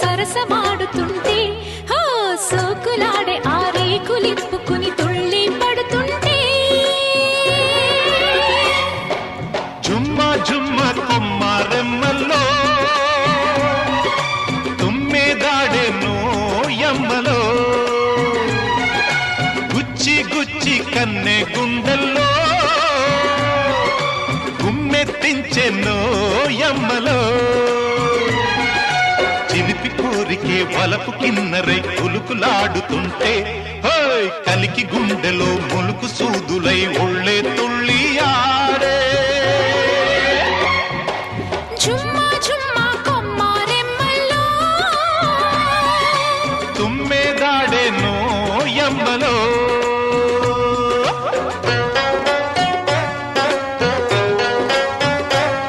సరసమాడుతుంటే హో సోకులాడే ఆ రేకులిప్పుకుని తుళ్ళి పడుతుంటే. జుమ్మ జుమ్మ కుమ్మారెమ్మల్లో తుమ్మెదాడెనో యమ్మలో గుచ్చి గుచ్చి కన్నె గుండెల్లో గుమ్మెత్తించెన్నో యమ్మలో పులిపి కోరికే వలపు కిన్నరై ఉలుకులాడుతుంటే హోయ్ కలికి గుండెలో ములుకు సూదులై ఒళ్ళే తుళ్ళి ఆడే తుమ్మే దాడే నో ఎంబలో